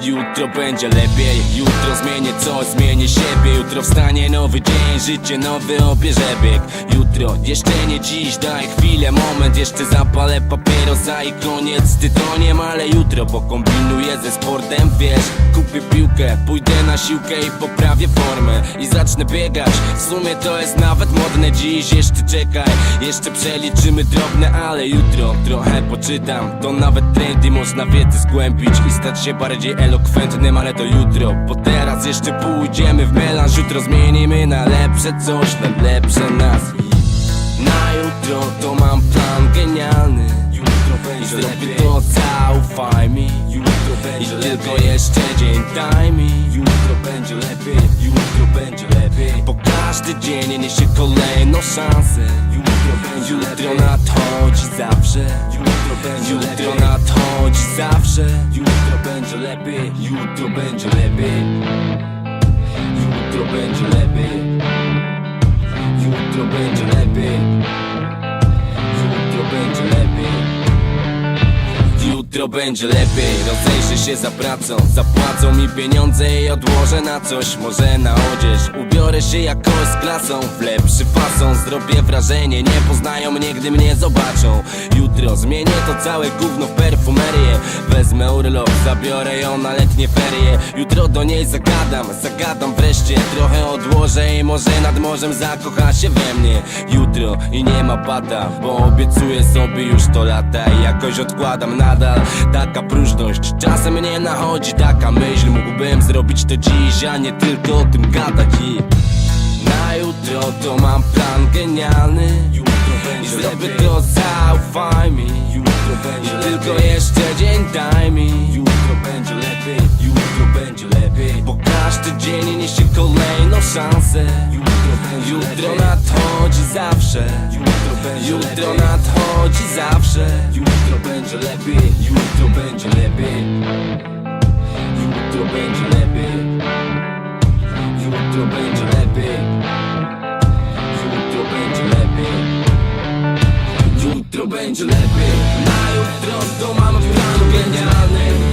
Jutro będzie lepiej, jutro zmienię coś, zmienię siebie. Jutro wstanie nowy dzień, życie nowy obierze bieg Jutro, jeszcze nie dziś, daj chwilę, moment. Jeszcze zapalę papierosa i koniec. Z tytoniem Ale jutro pokombinuję ze sportem, wiesz. Kupię piłkę, pójdę na siłkę i poprawię formę. I zacznę biegać, w sumie to jest nawet modne Dziś. Jeszcze czekaj, jeszcze przeliczymy drobne Ale jutro trochę poczytam, to nawet trendy Można wiedzę zgłębić i stać się bardziej elokwentnym Ale to jutro, bo teraz jeszcze pójdziemy w melanż. Jutro zmienimy na lepsze coś, na lepsze nas. Na jutro to mam plan genialny. Jutro będzie lepiej. to zaufaj mi. Jutro będzie I tylko jeszcze dzień daj mi. Jutro będzie lepiej, jutro będzie lepiej. Bo każdy dzień niesie kolejną szansę. Jutro Jutro nadchodzi zawsze. Jutro będzie Jutro nadchodzi zawsze. Jutro będzie lepiej, jutro będzie lepiej Jutro będzie lepiej Jutro będzie lepiej będzie lepiej. Rozejrzę się za pracą Zapłacą mi pieniądze i odłożę na coś. Może na odzież Ubiorę się jakoś z klasą. W lepszy fason Zrobię wrażenie Nie poznają mnie, gdy mnie zobaczą. Jutro zmienię to całe gówno w perfumerię Wezmę urlop Zabiorę ją na letnie ferie. Jutro do niej zagadam Zagadam wreszcie. Trochę odłożę i może nad morzem zakocha się we mnie. Jutro i nie ma bata Bo obiecuję sobie już to lata. I jakoś odkładam nadal Taka próżność Czasem mnie nachodzi. Taka myśl Mógłbym zrobić to dziś, a nie tylko o tym gadać. I na jutro to mam plan genialny. Jutro będzie I zrobię to zaufaj mi. I tylko jeszcze dzień daj mi. Jutro będzie lepiej, jutro będzie lepiej. Bo każdy dzień niesie kolejną szansę. Jutro Jutro nadchodzi zawsze będzie Jutro nadchodzi zawsze. Jutro będzie lepiej, jutro będzie lepiej. Jutro będzie lepiej. Jutro będzie lepiej. Jutro będzie lepiej. Jutro będzie lepiej. Na jutro to mam plan genialny